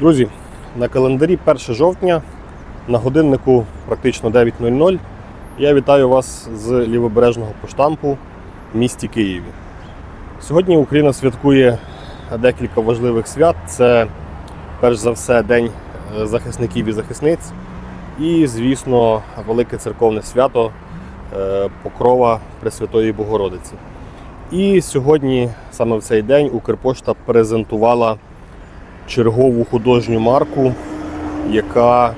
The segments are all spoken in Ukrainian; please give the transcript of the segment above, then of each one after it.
Друзі, на календарі 1 жовтня на годиннику практично 9.00. Я вітаю вас з лівобережного поштампу в місті Києві. Сьогодні Україна святкує декілька важливих свят. Це перш за все День е, захисників і захисниць. І, звісно, велике церковне свято е, Покрова Пресвятої Богородиці. І сьогодні, саме в цей день, Укрпошта презентувала чергову художню марку, яка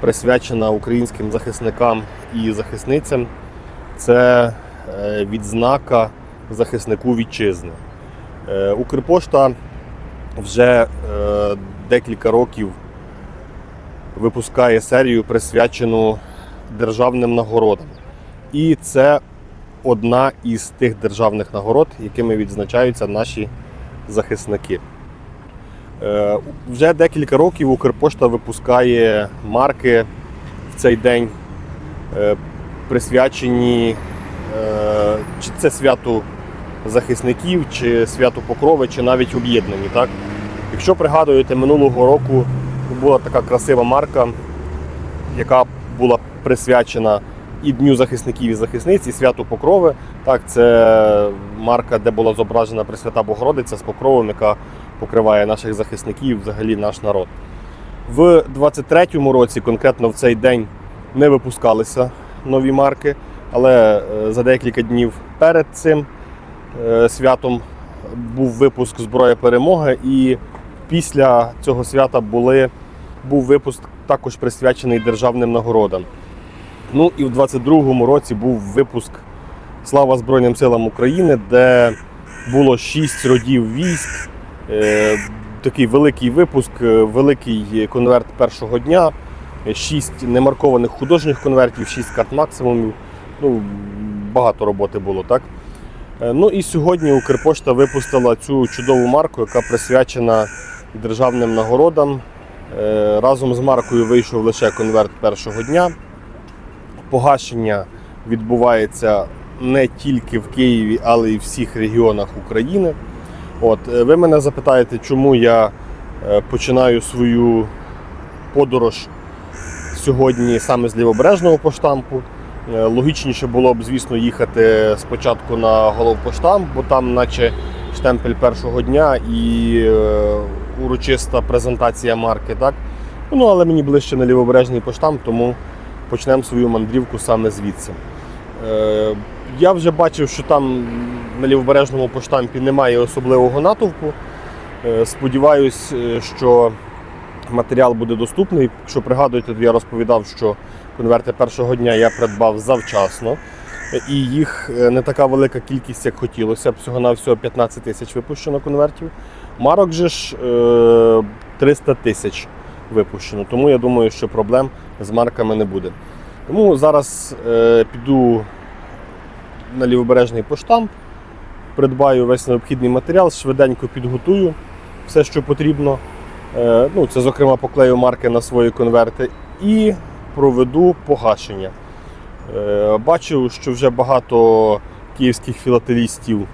присвячена українським захисникам і захисницям. Це е, відзнака захиснику вітчизни. Е, Укрпошта вже е, декілька років випускає серію, присвячену державним нагородам. І це одна із тих державних нагород, якими відзначаються наші захисники. Е, Вже декілька років Укрпошта випускає марки в цей день, е, присвячені е, чи це святу захисників, чи святу Покрови, чи навіть об'єднані. Так? Якщо пригадуєте, минулого року була така красива марка, яка була присвячена і Дню захисників і захисниць, і святу Покрови. Так, це марка, де була зображена Пресвята Богородиця з покровом, яка покриває наших захисників, взагалі наш народ. В 23-му році, конкретно в цей день, не випускалися нові марки, але е, за декілька днів перед цим е, святом був випуск Зброя перемоги, і після цього свята були, був випуск також присвячений державним нагородам. Ну і в 22-му році був випуск Слава Збройним силам України, де було шість родів військ. Е, Такий великий випуск, е, великий конверт першого дня, шість немаркованих художніх конвертів, шість карт максимумів. Ну, багато роботи було, так? Е, Ну і сьогодні Укрпошта випустила цю чудову марку, яка присвячена державним нагородам. Разом з маркою вийшов лише конверт першого дня. Погашення відбувається не тільки в Києві, але й в всіх регіонах України. От, е, ви мене запитаєте, чому я е, починаю свою подорож сьогодні саме з лівобережного поштампу. Е, Логічніше було б, звісно, їхати спочатку на головпоштамп, бо там, наче штемпель першого дня і урочиста презентація марки. Так? Ну, але мені ближче на лівобережний поштамп, тому почнемо свою мандрівку саме звідси. Я вже бачив, що там на лівобережному поштампі немає особливого натовпу. Е, Сподіваюсь, е, що матеріал буде доступний. Якщо пригадуєте, то я розповідав, що конверти першого дня я придбав завчасно. І їх е, не така велика кількість, як хотілося. Всього-навсього 15 тисяч випущено конвертів. Марок же ж е, 300 тисяч випущено. Тому я думаю, що проблем з марками не буде. Тому зараз піду на лівобережний поштамп, придбаю весь необхідний матеріал, швиденько підготую все, що потрібно. Е, ну, це, зокрема, поклею марки на свої конверти і проведу погашення. Е, бачив, що вже багато київських філателістів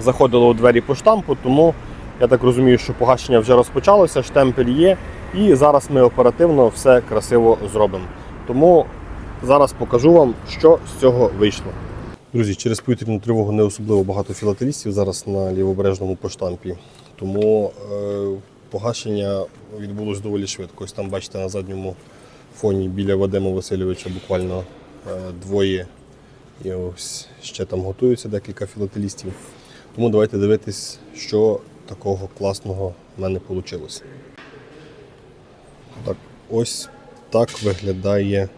заходило у двері поштампу, тому я так розумію, що погашення вже розпочалося, штемпель є, і зараз ми оперативно все красиво зробимо. Тому зараз покажу вам, що з цього вийшло. Друзі, через повітряну тривогу не особливо багато філателістів зараз на лівобережному поштампі. Тому е, погашення відбулось доволі швидко. Ось там бачите на задньому фоні біля Вадима Васильовича буквально е, двоє. І ось ще там готуються декілька філателістів. Тому давайте дивитись, що такого класного в мене вийшло. Так, ось так виглядає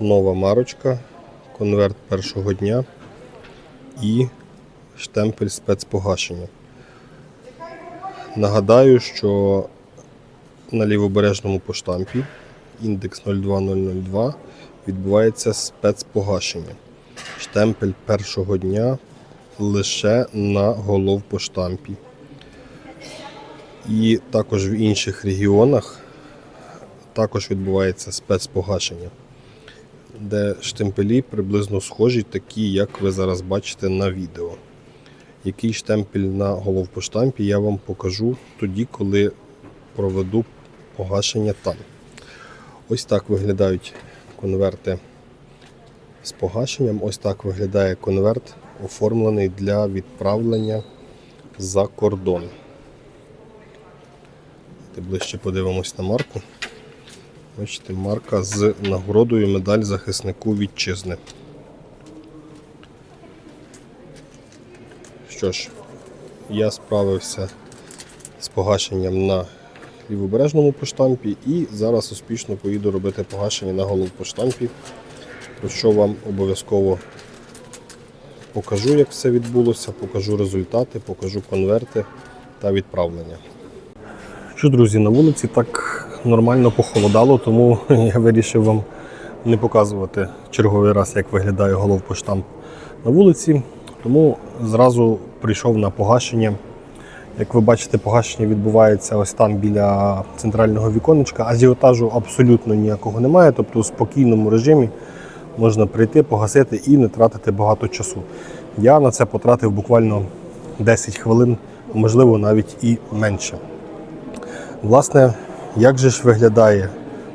нова марочка, конверт першого дня і штемпель спецпогашення. Нагадаю, що на лівобережному поштампі індекс 02002 відбувається спецпогашення. Штемпель першого дня лише на головпоштампі. І також в інших регіонах також відбувається спецпогашення, де штемпелі приблизно схожі, такі, як ви зараз бачите на відео. Який штемпель на головпоштампі я вам покажу тоді, коли проведу погашення там. Ось так виглядають конверти з погашенням. Ось так виглядає конверт, оформлений для відправлення за кордон. Ближче подивимось на марку. Бачите, марка з нагородою медаль захиснику вітчизни. Що ж, я справився з погашенням на лівобережному поштампі і зараз успішно поїду робити погашення на головпоштампі, про що вам обов'язково покажу, як все відбулося, покажу результати, покажу конверти та відправлення. Що, друзі, на вулиці так нормально похолодало, тому я вирішив вам не показувати черговий раз, як виглядає головпоштамп на вулиці. Тому зразу прийшов на погашення. Як ви бачите, погашення відбувається ось там біля центрального віконечка. Ажіотажу абсолютно ніякого немає, тобто у спокійному режимі можна прийти, погасити і не тратити багато часу. Я на це потратив буквально 10 хвилин, можливо, навіть і менше. Власне, як же ж виглядає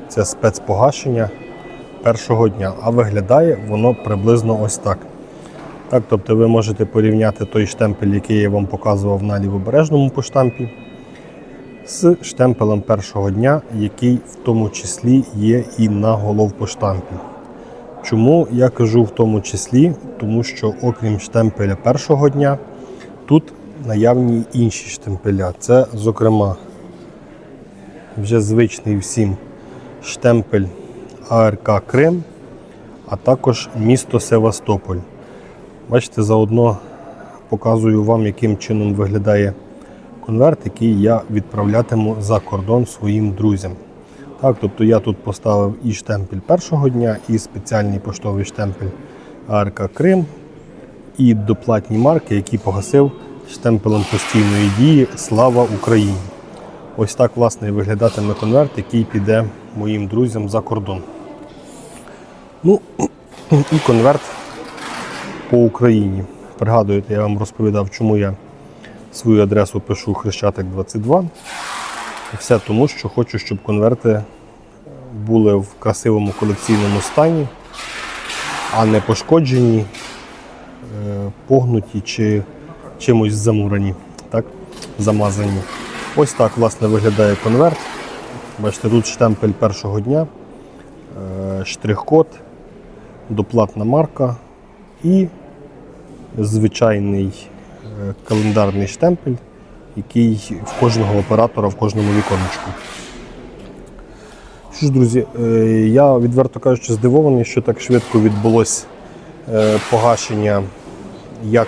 це спецпогашення першого дня? А виглядає воно приблизно ось так. Так, тобто ви можете порівняти той штемпель, який я вам показував на лівобережному поштампі, з штемпелем першого дня, який в тому числі є і на головпоштампі. Чому я кажу в тому числі? Тому що окрім штемпеля першого дня, тут наявні інші штемпеля. Це, зокрема, вже звичний всім штемпель АРК Крим, а також місто Севастополь. Бачите, заодно показую вам, яким чином виглядає конверт, який я відправлятиму за кордон своїм друзям. Так, тобто я тут поставив і штемпель першого дня, і спеціальний поштовий штемпель АРК Крим, і доплатні марки, які погасив штемпелем постійної дії Слава Україні! Ось так власне і виглядатиме конверт, який піде моїм друзям за кордон. Ну і конверт по Україні. Пригадуєте, я вам розповідав, чому я свою адресу пишу Хрещатик 22. І все тому, що хочу, щоб конверти були в красивому колекційному стані, а не пошкоджені, е, погнуті чи чимось замурені, так? замазані. Ось так власне виглядає конверт. Бачите, тут штемпель першого дня, е, штрих-код, доплатна марка і звичайний е, календарний штемпель, який в кожного оператора в кожному віконечку. Що ж, друзі, е, я відверто кажучи, здивований, що так швидко відбулось погашення як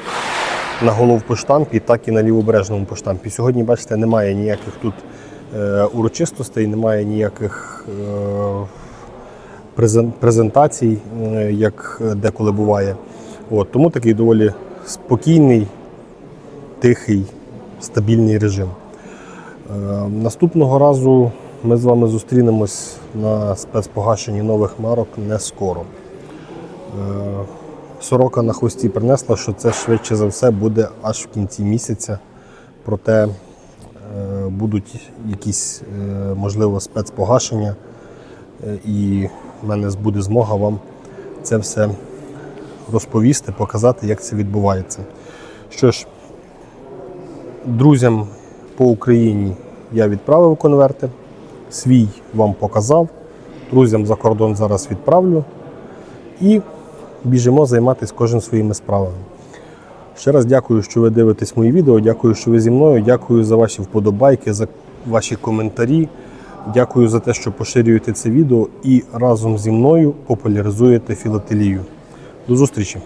на головпоштампі, так і на лівобережному поштампі. Сьогодні, бачите, немає ніяких тут е, урочистостей, немає ніяких презен- презентацій, е, як деколи буває. От, тому такий доволі спокійний, тихий, стабільний режим. Е, Наступного разу ми з вами зустрінемось на спецпогашенні нових марок не скоро. Сорока на хвості принесла, що це швидше за все буде аж в кінці місяця. Проте е, будуть якісь, е, можливо, спецпогашення, е, і в мене буде змога вам це все розповісти, показати, як це відбувається. Що ж, друзям по Україні я відправив конверти, свій вам показав, друзям за кордон зараз відправлю і біжимо займатися кожен своїми справами. Ще раз дякую, що ви дивитесь мої відео. Дякую, що ви зі мною. Дякую за ваші вподобайки, за ваші коментарі. Дякую за те, що поширюєте це відео і разом зі мною популяризуєте філателію. До зустрічі!